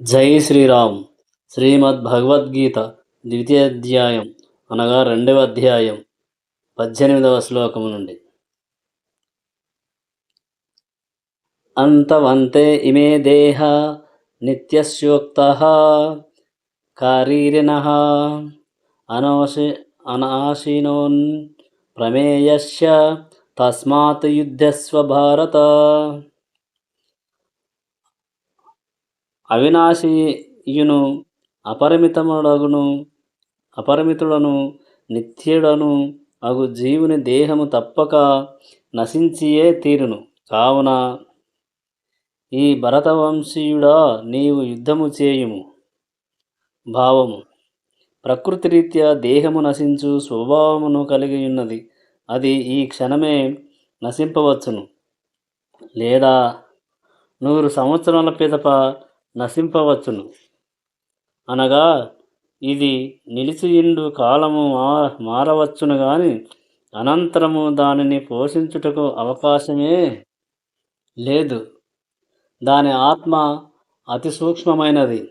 జై శ్రీరామ్. శ్రీమద్ భగవద్గీత ద్వితీయ అధ్యాయం అనగా రెండవ అధ్యాయం పద్దెనిమిదవ శ్లోకము నుండి. అంతవంతే ఇమే దేహ నిత్యస్యోక్త కారీరిణ అనోషి అనాశీనోన్ ప్రమేయస్య తస్మాత్ యుద్ధస్వ భారత. అవినాశియును అపరిమితముడగును అపరిమితుడను నిత్యుడను అగు జీవుని దేహము తప్పక నశించియే తీరును. కావున ఈ భరతవంశీయుడా నీవు యుద్ధము చేయుము. భావము. ప్రకృతి రీత్యా దేహము నశించు స్వభావమును కలిగి ఉన్నది అది ఈ క్షణమే నశింపవచ్చును. లేదా నూరు సంవత్సరాల పిదప నశింపవచ్చును. అనగా ఇది నిలిచియుండు కాలము మా మారవచ్చును గాని అనంతరము దానిని పోషించుటకు అవకాశమే లేదు. దాని ఆత్మ అతి సూక్ష్మమైనది.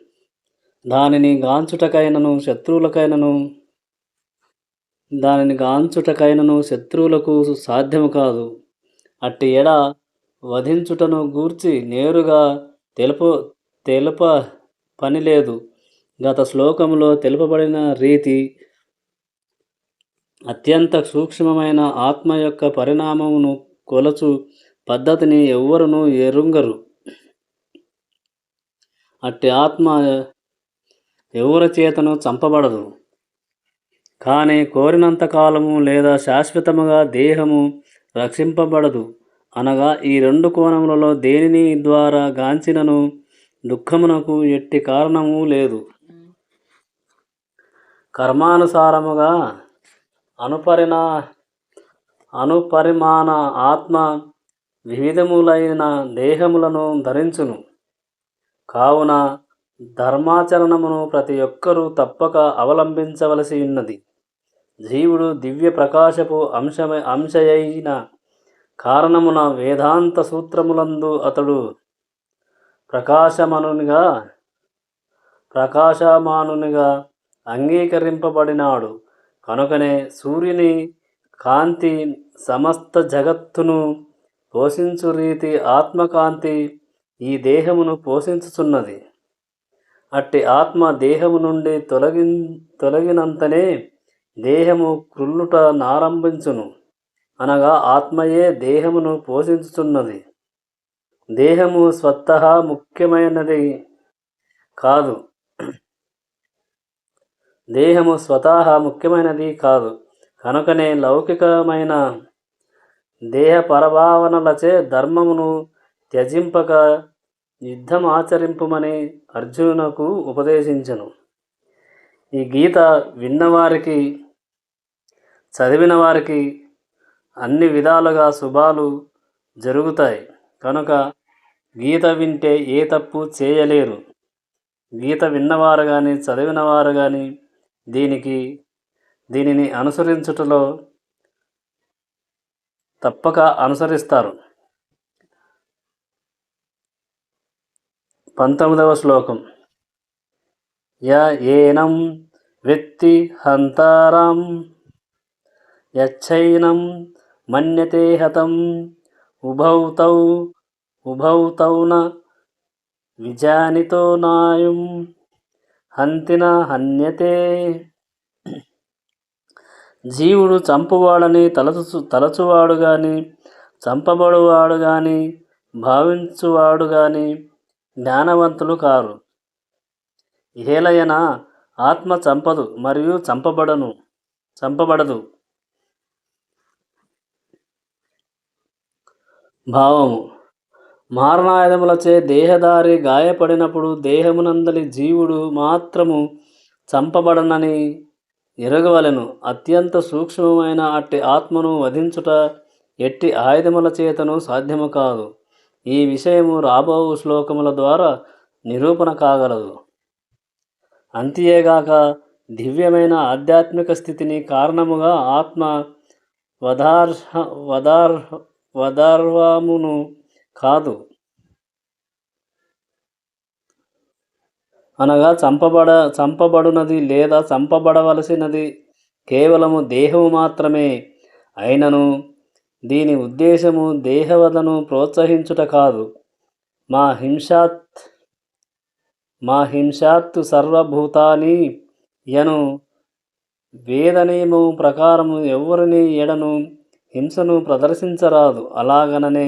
దానిని గాంచుటకైనను శత్రువులకైనను దానిని గాంచుటకైనను శత్రువులకు సాధ్యము కాదు. అట్టి ఎడ వధించుటను గూర్చి నేరుగా తెలుపు తెలుప పని లేదు. గత శ్లోకంలో తెలుపబడిన రీతి అత్యంత సూక్ష్మమైన ఆత్మ యొక్క పరిణామమును కొలచు పద్ధతిని ఎవ్వరును ఎరుంగరు. అట్టి ఆత్మ ఎవరి చేతను చంపబడదు. కానీ కోరినంత కాలము లేదా శాశ్వతముగా దేహము రక్షింపబడదు. అనగా ఈ రెండు కోణములలో దేనిని ద్వారా గాంచినను దుఃఖమునకు ఎట్టి కారణము లేదు. కర్మానుసారముగా అనుపరిణ అనుపరిమాణ ఆత్మ వివిధములైన దేహములను ధరించును. కావున ధర్మాచరణమును ప్రతి ఒక్కరూ తప్పక అవలంబించవలసి ఉన్నది. జీవుడు దివ్య ప్రకాశపు అంశమ అంశయైన కారణమున వేదాంత సూత్రములందు అతడు ప్రకాశమనునిగా ప్రకాశమానునిగా అంగీకరింపబడినాడు. కనుకనే సూర్యుని కాంతి సమస్త జగత్తును పోషించు రీతి ఆత్మకాంతి ఈ దేహమును పోషించుచున్నది. అట్టి ఆత్మ దేహము నుండి తొలగి తొలగినంతనే దేహము క్రుల్లుట నారంభించును. అనగా ఆత్మయే దేహమును పోషించుచున్నది. దేహము స్వతహా ముఖ్యమైనది కాదు. దేహము స్వతహా ముఖ్యమైనది కాదు. కనుకనే లౌకికమైన దేహ పరభావనలచే ధర్మమును త్యజింపక యుద్ధం ఆచరింపమని అర్జునునకు ఉపదేశించను. ఈ గీత విన్నవారికి చదివిన వారికి అన్ని విధాలుగా శుభాలు జరుగుతాయి. కనుక గీత వింటే ఏ తప్పు చేయలేరు. గీత విన్నవారు కానీ చదివినవారు కానీ దీనికి దీనిని అనుసరించుటలో తప్పక అనుసరిస్తారు. పంతొమ్మిదవ శ్లోకం. య ఏనం వ్యక్తి హంతారం యచ్చైనం మన్యతే హతం ఉభౌతౌ ఉభౌతౌన విజానితో నాయం హంతిన హన్యతే. జీవుడు చంపువాడని తలచు తలచువాడు కానీ చంపబడువాడు కానీ భావించువాడు కానీ జ్ఞానవంతులు కారు. ఏలయన ఆత్మ చంపదు మరియు చంపబడను చంపబడదు. భావము మారణాయుధములచే దేహదారి గాయపడినప్పుడు దేహమునందలి జీవుడు మాత్రము చంపబడనని ఎరగవలెను. అత్యంత సూక్ష్మమైన అట్టి ఆత్మను వధించుట ఎట్టి ఆయుధముల చేతను సాధ్యము కాదు. ఈ విషయము రాబో శ్లోకముల ద్వారా నిరూపణ కాగలదు. అంతేగాక దివ్యమైన ఆధ్యాత్మిక స్థితిని కారణముగా ఆత్మ వదార్హ వదార్ వదార్వామును కాదు. అనగా చంపబడ చంపబడునది లేదా చంపబడవలసినది కేవలము దేహము మాత్రమే అయినను దీని ఉద్దేశము దేహవదను ప్రోత్సహించుట కాదు. మా హింసాత్ మా హింసాత్తు సర్వభూతాని యను వేదనియము ప్రకారము ఎవరిని ఎడను హింసను ప్రదర్శించరాదు. అలాగననే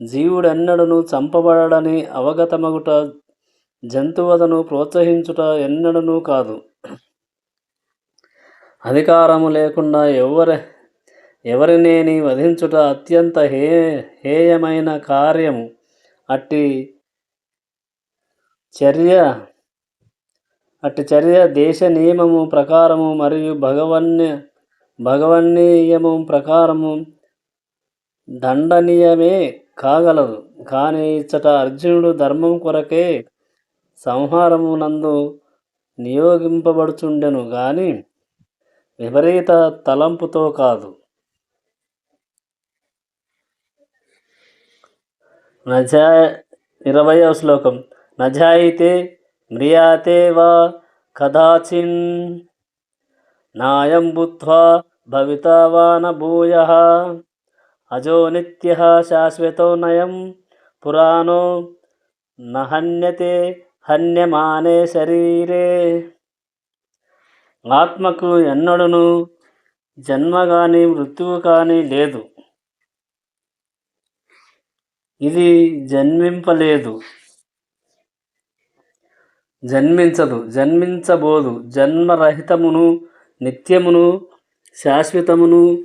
జీవుడెన్నడను చంపబడని అవగతమగుట జంతువదను ప్రోత్సహించుట ఎన్నడనూ కాదు. అధికారము లేకుండా ఎవరి ఎవరినేని వధించుట అత్యంత హే హేయమైన కార్యము. అట్టి చర్య అట్టి చర్య దేశ నియమము ప్రకారము మరియు భగవన్య భగవన్నీయము ప్రకారము దండనీయమే. కాగలదు కానీ ఇచ్చట అర్జునుడు ధర్మం కొరకే సంహారము నందు నియోగింపబడుచుండెను గాని విపరీత తలంపుతో కాదు. నజా ఇరవయవ శ్లోకం. నజాయితే మ్రియాతే వా కదాచిన్ నాయం బుద్ధ్వా భవితావాన భూయ అజో నిత్య శాశ్వతో నయం. పురాణో నహన్యతే హన్యమానే శరీరే. ఆత్మకు ఎన్నడను జన్మ కానీ మృత్యువు కానీ లేదు. ఇది జన్మింపలేదు. జన్మించదు జన్మించబోదు. జన్మరహితమును నిత్యమును శాశ్వతమును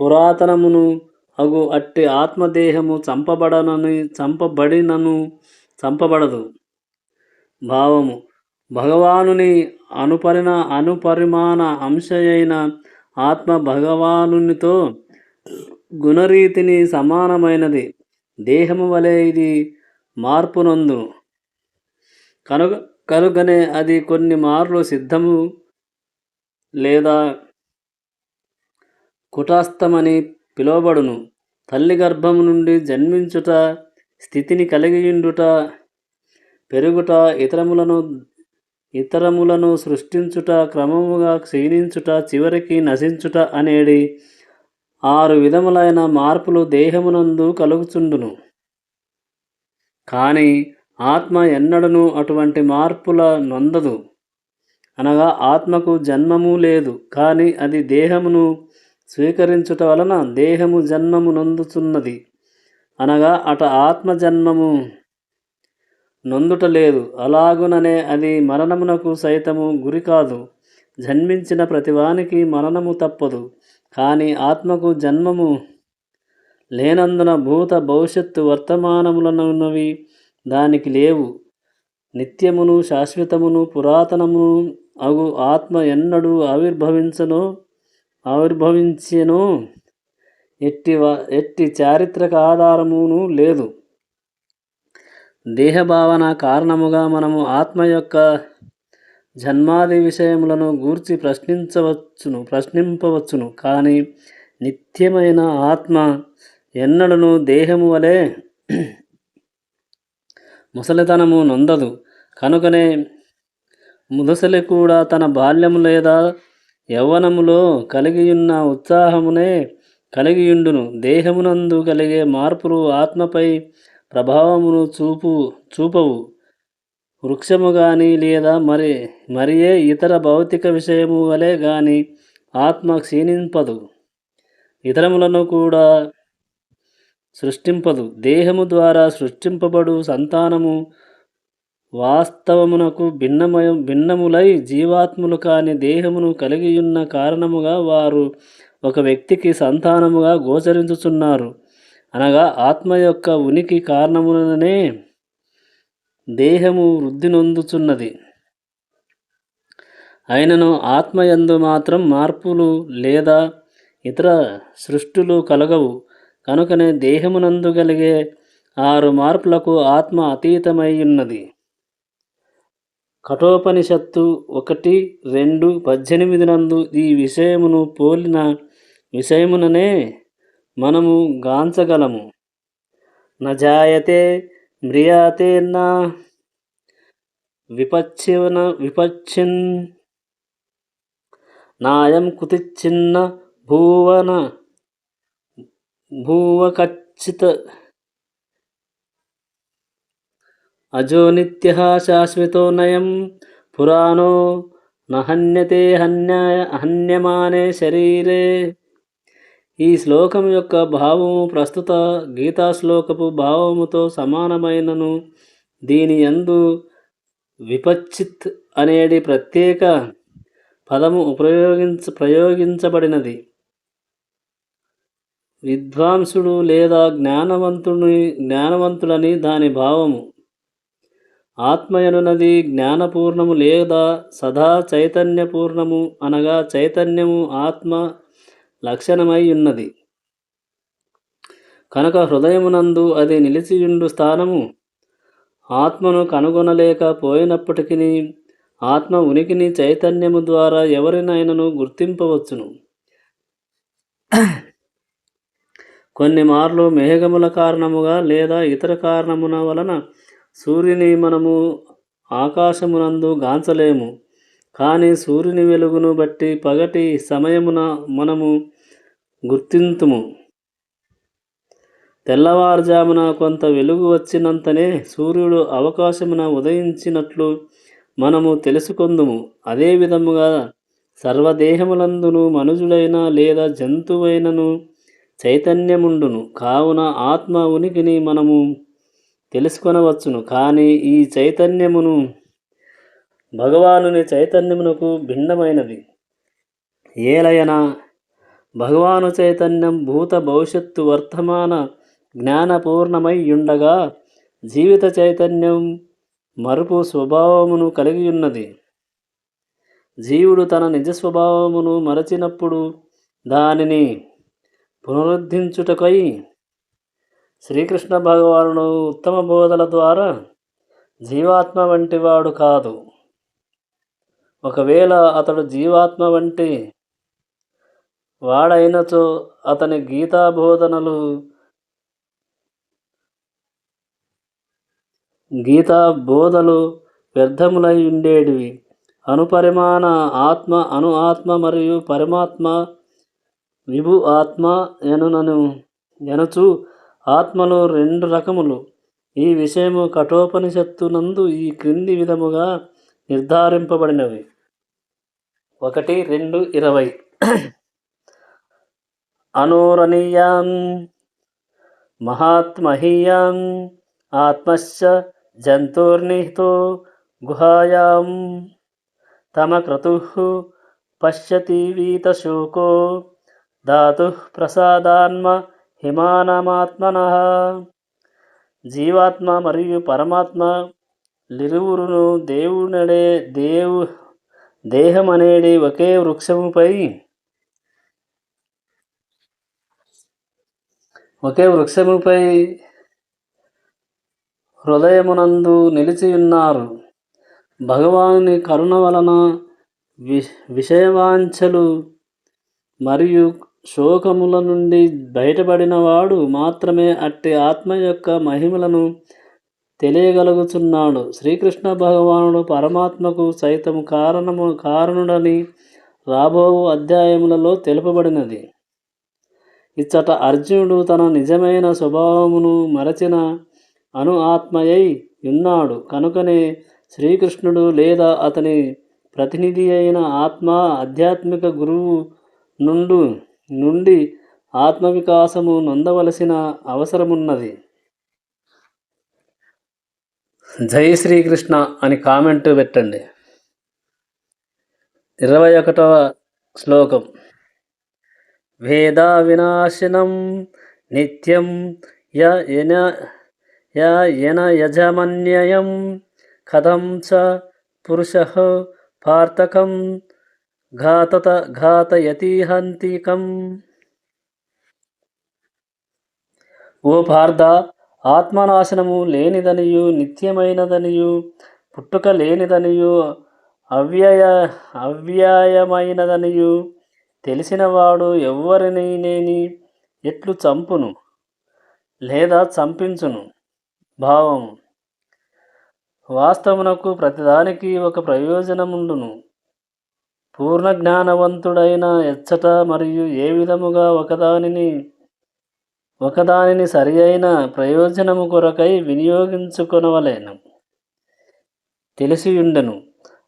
పురాతనమును అగు అట్టి ఆత్మదేహము చంపబడనని చంపబడినను చంపబడదు. భావము. భగవానుని అనుపరిణ అనుపరిమాణ అంశయైన ఆత్మ భగవానునితో గుణరీతిని సమానమైనది. దేహము వలె ఇది మార్పునందును కనుక కనుకనే అది కొన్ని మార్లు సిద్ధము లేదా కుటాస్థమని పిలువబడును. తల్లి గర్భము నుండి జన్మించుట స్థితిని కలిగియుండుట పెరుగుట ఇతరములను ఇతరములను సృష్టించుట క్రమముగా క్షీణించుట చివరికి నశించుట అనేది ఆరు విధములైన మార్పులు దేహమునందు కలుగుచుండును. కానీ ఆత్మ ఎన్నడను అటువంటి మార్పుల నొందదు. అనగా ఆత్మకు జన్మము లేదు కానీ అది దేహమును స్వీకరించుట వలన దేహము జన్మము నొందుచున్నది. అనగా అట ఆత్మ జన్మము నొందుట లేదు. అలాగుననే అది మరణమునకు సైతము గురి కాదు. జన్మించిన ప్రతివానికి మరణము తప్పదు. కానీ ఆత్మకు జన్మము లేనందున భూత భవిష్యత్తు వర్తమానములనున్నవి దానికి లేవు. నిత్యమును శాశ్వతమును పురాతనమును అగు ఆత్మ ఎన్నడూ ఆవిర్భవించనో ఆవిర్భవించెనో. ఎట్టి ఎట్టి చారిత్రక ఆధారమును లేదు. దేహభావన కారణముగా మనము ఆత్మ యొక్క జన్మాది విషయములను గూర్చి ప్రశ్నించవచ్చును ప్రశ్నింపవచ్చును. కానీ నిత్యమైన ఆత్మ ఎన్నడను దేహము వలె ముసలితనము నొందదు. కనుకనే ముదసలి కూడా తన బాల్యము లేదా యవ్వనములో కలిగియున్న ఉత్సాహమునే కలిగియుండును. దేహమునందు కలిగే మార్పులు ఆత్మపై ప్రభావమును చూపు చూపవు. వృక్షము కానీ లేదా మరి మరియే ఇతర భౌతిక విషయము వలె కానీ ఆత్మ క్షీణింపదు. ఇతరములను కూడా సృష్టింపదు. దేహము ద్వారా సృష్టింపబడు సంతానము వాస్తవమునకు భిన్నమయ భిన్నములై జీవాత్ములు కాని దేహమును కలిగియున్న కారణముగా వారు ఒక వ్యక్తికి సంతానముగా గోచరించుచున్నారు. అనగా ఆత్మ యొక్క ఉనికి కారణములనే దేహము వృద్ధి నొందుచున్నది. అయినను ఆత్మయందు మాత్రం మార్పులు లేదా ఇతర సృష్టులు కలగవు. కనుకనే దేహమునందు కలిగే ఆరు మార్పులకు ఆత్మ అతీతమై ఉన్నది. కఠోపనిషత్తు ఒకటి రెండు పద్దెనిమిది నందు ఈ విషయమును పోలిన విషయముననే మనము గాంచగలము. నజాయతే మ్రియాతే నా విపచ్చిన విపచ్చిన్ నాయం కుతిచ్చిన్న భూవన భూవకచ్చిత అజో నిత్య శాశ్వతో నయం. పురాణో నహన్యతే హన్య హన్యమానే శరీరే. ఈ శ్లోకం యొక్క భావము ప్రస్తుత గీతా శ్లోకపు భావముతో సమానమైనను. దీని యందు విపచ్చిత్ అనేది ప్రత్యేక పదము ఉపయోగించ ప్రయోగించబడినది. విద్వాంసుడు లేదా జ్ఞానవంతుని జ్ఞానవంతులని దాని భావము. ఆత్మయనున్నది జ్ఞానపూర్ణము లేదా సదా చైతన్యపూర్ణము అనగా చైతన్యము ఆత్మ లక్షణమై ఉన్నది. కనుక హృదయమునందు అది నిలిచియుండు స్థానము ఆత్మను కనుగొనలేకపోయినప్పటికీ ఆత్మ ఉనికిని చైతన్యము ద్వారా ఎవరినైనాను గుర్తింపవచ్చును. కొన్ని మార్లు మేఘముల కారణముగా లేదా ఇతర కారణమున వలన సూర్యుని మనము ఆకాశమునందు గాంచలేము కానీ సూర్యుని వెలుగును బట్టి పగటి సమయమున మనము గుర్తింతుము. తెల్లవారుజామున కొంత వెలుగు వచ్చినంతనే సూర్యుడు అవకాశమున ఉదయించినట్లు మనము తెలుసుకొందుము. అదే విధముగా సర్వదేహములందును మనుజుడైన లేదా జంతువైనను చైతన్యముండును. కావున ఆత్మ ఉనికిని మనము తెలుసుకొనవచ్చును. కానీ ఈ చైతన్యమును భగవానుని చైతన్యమునకు భిన్నమైనది. ఏలయన భగవాను చైతన్యం భూత భవిష్యత్తు వర్తమాన జ్ఞానపూర్ణమై ఉండగా జీవిత చైతన్యం మరుపు స్వభావమును కలిగి ఉన్నది జీవుడు తన నిజ స్వభావమును మరచినప్పుడు దానిని పునరుద్ధరించుటకై శ్రీకృష్ణ భగవానుడు ఉత్తమ బోధల ద్వారా జీవాత్మ వంటివాడు కాదు. ఒకవేళ అతడు జీవాత్మ వంటి వాడైనచో అతని గీతా బోధనలు గీతా బోధలు వ్యర్థములై ఉండేటివి. అనుపరిమాణ ఆత్మ అను ఆత్మ మరియు పరమాత్మ విభు ఆత్మ ఎనునను ఎనచు ఆత్మలు రెండు రకములు. ఈ విషయము కఠోపనిషత్తునందు ఈ క్రింది విధముగా నిర్ధారింపబడినవి. ఒకటి రెండు ఇరవై. అనూరణీయాం మహాత్మహీయాం ఆత్మశ్చ జంతుర్నిహితో గుహాయాం తమ క్రతు పశ్యతి వీతశోకో ధాతు ప్రసాదాన్మ హిమానమాత్మన. జీవాత్మ మరియు పరమాత్మ లిరువురును దేవునడే దేవు దేహమనేది ఒకే వృక్షముపై ఒకే వృక్షముపై హృదయమునందు నిలిచి ఉన్నారు భగవాని కరుణ వలన వి విషయవాంఛలు మరియు శోకముల నుండి బయటపడినవాడు మాత్రమే అట్టి ఆత్మ యొక్క మహిమలను తెలియగలుగుతున్నాడు శ్రీకృష్ణ భగవానుడు పరమాత్మకు సైతం కారణము కారణుడని రాబో అధ్యాయములలో తెలుపబడినది. ఇచ్చట అర్జునుడు తన నిజమైన స్వభావమును మరచిన అను ఆత్మయై ఉన్నాడు. కనుకనే శ్రీకృష్ణుడు లేదా అతని ప్రతినిధి అయిన ఆత్మ ఆధ్యాత్మిక గురువు నుండు నుండి ఆత్మవికాసము నొందవలసిన అవసరమున్నది. జై శ్రీకృష్ణ అని కామెంట్ పెట్టండి. ఇరవై ఒకటవ శ్లోకం. వేద వినాశనం నిత్యం యన యజమన్యయం కథం చ పురుష పార్థకం ఘాతత ఘాతయతిహంతికం. ఓ పార్థ ఆత్మనాశనము లేనిదనియు నిత్యమైనదనియు పుట్టుక లేనిదనియు అవ్యయ అవ్యయమైనదనియు తెలిసినవాడు ఎవ్వరిని నేని ఎట్లు చంపును లేదా చంపించును? భావం. వాస్తవమునకు ప్రతిదానికి ఒక ప్రయోజనముండును. పూర్ణ జ్ఞానవంతుడైన ఎచ్చట మరియు ఏ విధముగా ఒకదానిని ఒకదానిని సరి అయిన ప్రయోజనము కొరకై వినియోగించుకొనవలేను. తెలిసియుండెను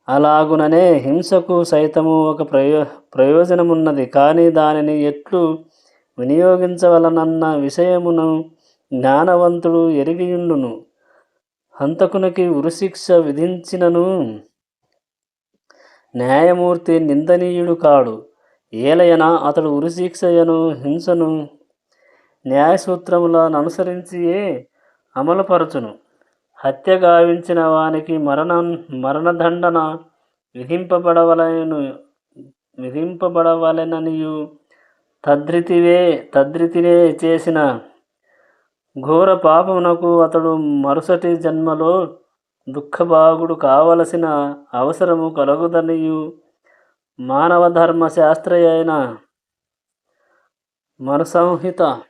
అలాగుననే హింసకు సైతము ఒక ప్రయో ప్రయోజనమున్నది. కానీ దానిని ఎట్లు వినియోగించవలనన్న విషయమును జ్ఞానవంతుడు ఎరిగియుండును. హంతకునికి ఉరిశిక్ష విధించినను న్యాయమూర్తి నిందనీయుడు కాడు. ఏలయన అతడు ఉరిశిక్షయను హింసను న్యాయసూత్రములను అనుసరించియే అమలుపరచును. హత్య గావించిన వానికి మరణ మరణదండన విధింపబడవలను విధింపబడవలెననియు. తద్రితివే తద్రితినే చేసిన ఘోర పాపమునకు అతడు మరుసటి జన్మలో దుఃఖభాగుడు కావలసిన అవసరము కలుగుదనియు. మానవ ధర్మ శాస్త్రి అయిన మనుసంహిత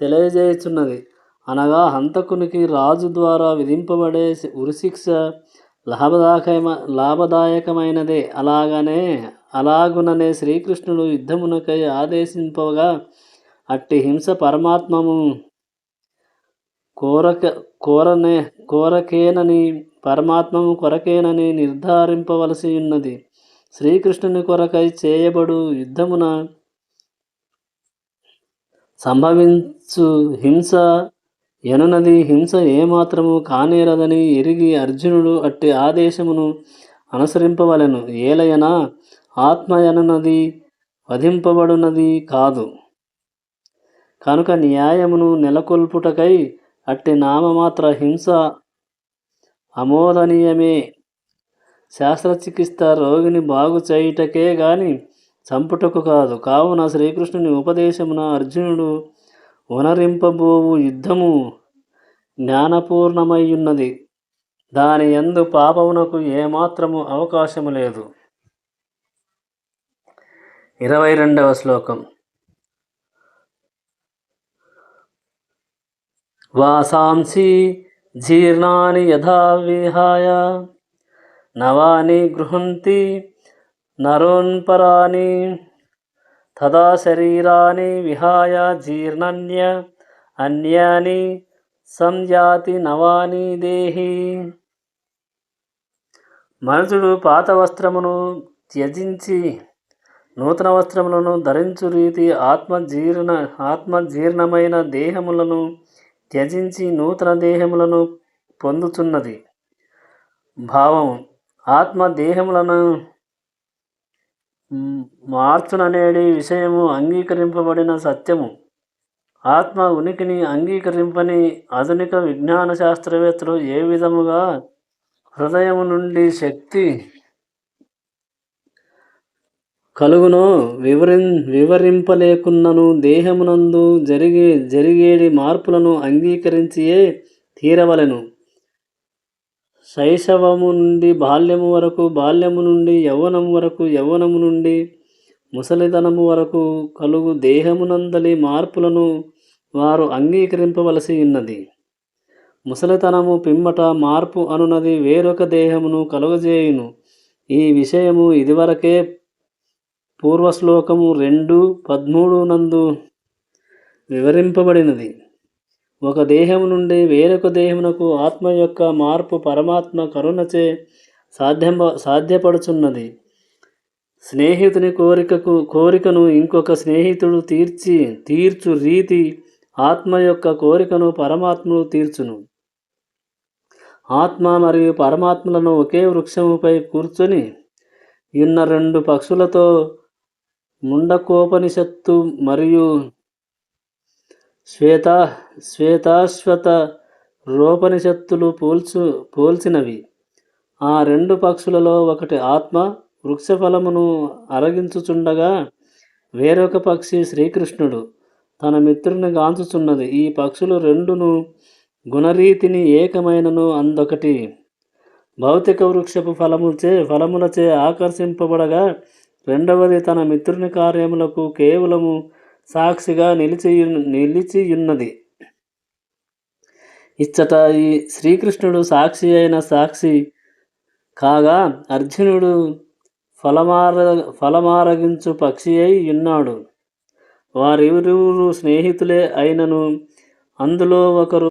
తెలియజేయుచున్నది. అనగా హంతకునికి రాజు ద్వారా విధింపబడే ఉరిశిక్ష లాభదాయకమ లాభదాయకమైనదే. అలాగనే అలాగుననే శ్రీకృష్ణుడు యుద్ధమునకై ఆదేశింపగా అట్టి హింస పరమాత్మము కోరక కోరనే కోరకేనని పరమాత్మము కొరకేనని నిర్ధారింపవలసి ఉన్నది. శ్రీకృష్ణుని కొరకై చేయబడు యుద్ధమున సంభవించు హింస ఎనునది. హింస ఏమాత్రము కానేరదని ఎరిగి అర్జునుడు అట్టి ఆదేశమును అనుసరింపవలెను. ఏలయన ఆత్మ ఎనునది వధింపబడునది కాదు. కనుక న్యాయమును నెలకొల్పుటకై అట్టి నామమాత్ర హింస అమోదనీయమే. శాస్త్రచికిత్స రోగిని బాగు చేయుటకే గాని చంపుటకు కాదు. కావున శ్రీకృష్ణుని ఉపదేశమున అర్జునుడు ఉనరింపబోవు యుద్ధము జ్ఞానపూర్ణమయ్యున్నది. దాని ఎందు పాపమునకు ఏమాత్రము అవకాశము లేదు. ఇరవై రెండవ శ్లోకం. వాసాంసి జీర్ణాని యథా విహాయ నవాని గృహంతి నరోన్పరాని తదా శరీరాన్ని విహాయ జీర్ణన్య అన్యాని సంజాతి నవాని దేహి మనుషుడు పాత వస్త్రమును త్యజించి నూతన వస్త్రములను ధరించు రీతి ఆత్మజీర్ణ ఆత్మజీర్ణమైన దేహములను త్యజించి నూతన దేహములను పొందుతున్నది. భావం ఆత్మ దేహములను మార్చుననేది విషయము అంగీకరింపబడిన సత్యము. ఆత్మ ఉనికిని అంగీకరింపని ఆధునిక విజ్ఞాన శాస్త్రవేత్తలు ఏ విధముగా హృదయము నుండి శక్తి కలుగునో వివరిం వివరింపలేకున్నను దేహమునందు జరిగే జరిగేడి మార్పులను అంగీకరించియే తీరవలెను. శైశవము నుండి బాల్యము వరకు బాల్యము నుండి యవ్వనము వరకు యవ్వనము నుండి ముసలితనము వరకు కలుగు దేహమునందలి మార్పులను వారు అంగీకరింపవలసి ఉన్నది. ముసలితనము పిమ్మట మార్పు అనునది వేరొక దేహమును కలుగజేయును. ఈ విషయము ఇదివరకే పూర్వశ్లోకము రెండు పదమూడు నందు వివరింపబడినది. ఒక దేహము నుండి వేరొక దేహమునకు ఆత్మ యొక్క మార్పు పరమాత్మ కరుణచే సాధ్యం సాధ్యపడుచున్నది. స్నేహితుని కోరికకు కోరికను ఇంకొక స్నేహితుడు తీర్చి తీర్చు రీతి ఆత్మ యొక్క కోరికను పరమాత్మను తీర్చును. ఆత్మ మరియు పరమాత్మలను ఒకే వృక్షముపై కూర్చొని ఉన్న రెండు పక్షులతో ముండకోపనిషత్తు మరియు శ్వేత శ్వేతాశ్వత రోపనిషత్తులు పోల్చు పోల్చినవి. ఆ రెండు పక్షులలో ఒకటి ఆత్మ వృక్షఫలమును అరగించుచుండగా వేరొక పక్షి శ్రీకృష్ణుడు తన మిత్రుని గాంచుచున్నది. ఈ పక్షులు రెండును గుణరీతిని ఏకమైనను అందొకటి. భౌతిక వృక్షపు ఫలముచే ఫలములచే ఆకర్షింపబడగా రెండవది తన మిత్రుని కార్యములకు కేవలము సాక్షిగా నిలిచి నిలిచియున్నది. ఇచ్చట ఈ శ్రీకృష్ణుడు సాక్షి అయిన సాక్షి కాగా అర్జునుడు ఫలమార ఫలమారగించు పక్షి అయి ఉన్నాడు. వారిరువురు స్నేహితులే అయినను అందులో ఒకరు